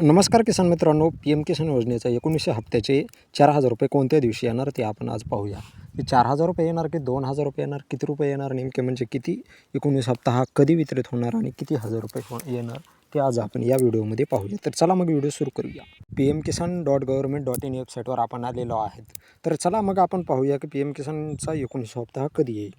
नमस्कार किसान मित्रांनो P M किसान योजनेच्या एकोणीसशे हप्त्याचे चार हजार रुपये कोणत्या दिवशी येणार ते आपण आज पाहूया. ते चार हजार रुपये येणार की दोन हजार रुपये येणार किती रुपये येणार नेमके म्हणजे किती एकोणीस हप्ता हा कधी वितरित होणार आणि किती हजार रुपये हो- येणार ते आज आपण या व्हिडिओमध्ये पाहूया. तर चला मग व्हिडिओ सुरू करूया. P M Kisan dot government dot in वेबसाईटवर आपण आलेलो आहेत. तर चला मग आपण पाहूया की पी एम किसानचा एकोणीस हप्ता हा कधी येईल.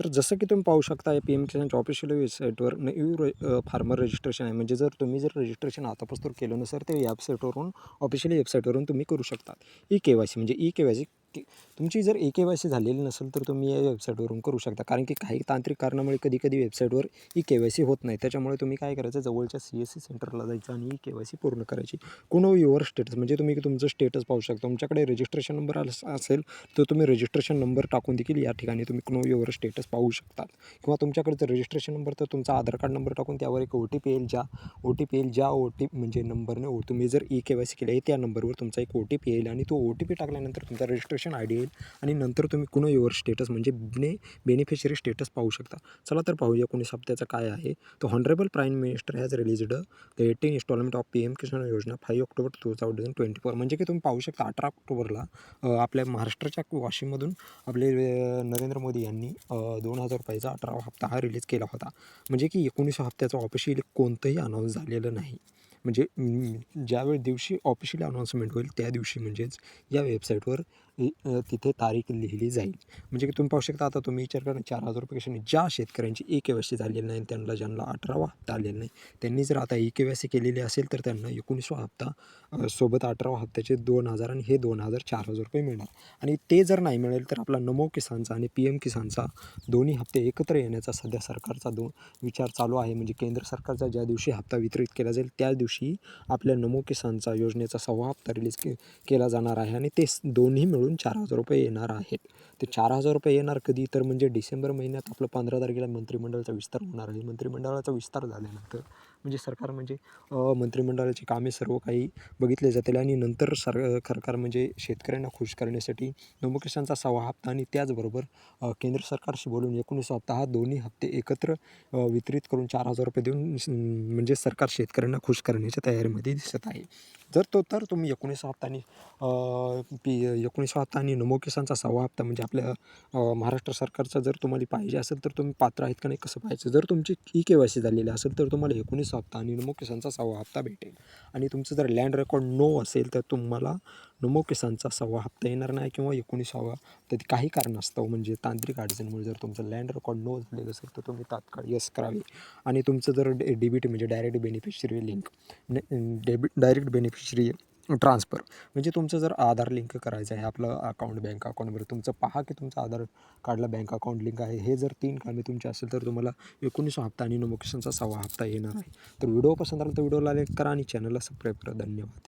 तर जसं की तुम्ही पाहू शकता पी एम किसानच्या ऑफिशियल वेबसाईटवर न्यू रे फार्मर रजिस्ट्रेशन आहे. म्हणजे जर तुम्ही जर रजिस्ट्रेशन आतापासून केलं नसेल तर या वेबसाईटवरून ऑफिशियल वेबसाईटवरून तुम्ही करू शकता. ई के वाय सी म्हणजे ई के वाय सी तुमची जर ए के वाय सी झालेली नसेल तर तुम्ही या वेबसाईटवरून करू शकता. कारण की काही तांत्रिक कारणामुळे कधी कधी वेबसाईटवर ई के वाय सी होत नाही. त्याच्यामुळे तुम्ही काय करायचं जवळच्या सी एस सी सेंटरला जायचं आणि ई के वाय सी पूर्ण करायची. कुणो युअर स्टेटस म्हणजे तुम्ही तुमचं स्टेटस पाहू शकता. तुमच्याकडे रजिस्ट्रेशन नंबर असेल तर तुम्ही रजिस्ट्रेशन नंबर टाकून देखील या ठिकाणी तुम्ही कुणो युअर स्टेटस पाहू शकता. किंवा तुमच्याकडे जर रजिस्ट्रेशन नंबर तर तुमचा आधार कार्ड नंबर टाकून त्यावर एक ओ टी पी येईल ज्या ओ टी पी येईल ज्या ओ टी म्हणजे नंबरने ओ तुम्ही जर ई के वाय सी केलं आहे त्या नंबरवर तुमचा एक ओ टी पी येईल आणि तो ओ टी पी टाकल्यानंतर तुमचा रजिस्ट्रेशन आय डी येईल आणि नंतर तुम्ही कुणो युअर स्टेटस म्हणजे बेने बेनिफिशरी स्टेटस पाहू शकता. चला तर पाहूया कोणी हप्त्याचं काय आहे. तो honourable prime minister has released the eighteen instalment of P M Kisan योजना five October two thousand twenty four म्हणजे की तुम्ही पाहू शकता अठरा ऑक्टोबरला आपल्या महाराष्ट्राच्या वाशिममधून आपले नरेंद्र मोदी यांनी दोन हजार रुपयाचा अठरावा हप्ता हा रिलीज केला होता. म्हणजे की एकोणीस हप्त्याचं ऑफिशियली कोणतंही अनाऊन्स झालेलं नाही. म्हणजे ज्यावेळी दिवशी ऑफिशियली अनाऊन्समेंट होईल त्या दिवशी म्हणजेच या वेबसाईटवर तिथे तारीख लिहिली जाईल. म्हणजे की तुम्ही पाहू शकता आता तुम्ही विचार करा चार हजार रुपये कशाने ज्या शेतकऱ्यांची ई के सी झालेली नाही त्यांना ज्यांना अठरावा हप्ता आलेला नाही त्यांनी जर आता ई के सी केलेली असेल तर त्यांना एकोणीसवा हप्ता सोबत अठरावा हप्त्याचे दोन हजार आणि हे दोन हजार चार हजार रुपये मिळणार. आणि ते जर नाही मिळेल तर आपला नमो किसानचा आणि पी एम किसानचा दोन्ही हप्ते एकत्र येण्याचा सध्या सरकारचा दो विचार चालू आहे. म्हणजे केंद्र सरकारचा ज्या दिवशी हप्ता वितरित केला जाईल त्या दिवशी आपल्या नमो किसानचा योजनेचा सव्वा हप्ता रिलीज के केला जाणार आहे. आणि ते दोन्ही मिळून चार हजार रुपये येणार आहेत. ते चार हजार रुपये येणार कधी? तर म्हणजे डिसेंबर महिन्यात आपलं पंधरा तारखेला मंत्रिमंडळाचा विस्तार होणार आहे. मंत्रिमंडळाचा विस्तार झाल्यानंतर म्हणजे सरकार म्हणजे मंत्रिमंडळाची कामे सर्व काही बघितले जातील आणि नंतर सर सरकार म्हणजे शेतकऱ्यांना खुश करण्यासाठी नमो किसानचा सव्वा हप्ता आणि त्याचबरोबर केंद्र सरकारशी बोलून एकोणीस हप्ता हा दोन्ही हप्ते एकत्र वितरित करून चार हजार रुपये देऊन म्हणजे सरकार शेतकऱ्यांना खुश करण्याच्या तयारीमध्ये दिसत आहे. जर तो तर तुम्ही एकोणीस हप्तानी पी एकोणीस हप्ता आणि नमो किसानचा सहावा हप्ता म्हणजे आपल्या महाराष्ट्र सरकारचा जर तुम्हाला पाहिजे असेल तर तुम्ही पात्र आहेत का नाही कसं पाहायचं? जर तुमची ई के वाय सी झालेली असेल तर तुम्हाला एकोणीस हप्ता आणि नमो किसानचा सहावा हप्ता भेटेल. आणि तुमचं जर लँड रेकॉर्ड नो असेल तर तुम्हाला नमो किसानचा सव्वा हप्ता येणार नाही किंवा एकोणीसावा तर काही काही कारणास्तव म्हणजे तांत्रिक अडचणीमुळे जर तुमचं लँड रेकॉर्ड न झालेलं असेल तर तुम्ही तात्काळ यस करावे. आणि तुमचं जर डे डेबिट म्हणजे direct beneficiary link debit direct beneficiary transfer म्हणजे तुमचं जर आधार लिंक करायचं आहे आपलं अकाउंट बँक अकाउंटवर तुमचं पहा की तुमचं आधार कार्डला बँक अकाउंट लिंक आहे. हे जर तीन कामे तुमची असेल तर तुम्हाला एकोणीस हप्ता आणि नोमोकेशनचा सहावा हप्ता येणार आहे. तर व्हिडिओ पसंत आला तर व्हिडिओला लाईक करा आणि चॅनलला सबस्क्राईब करा. धन्यवाद.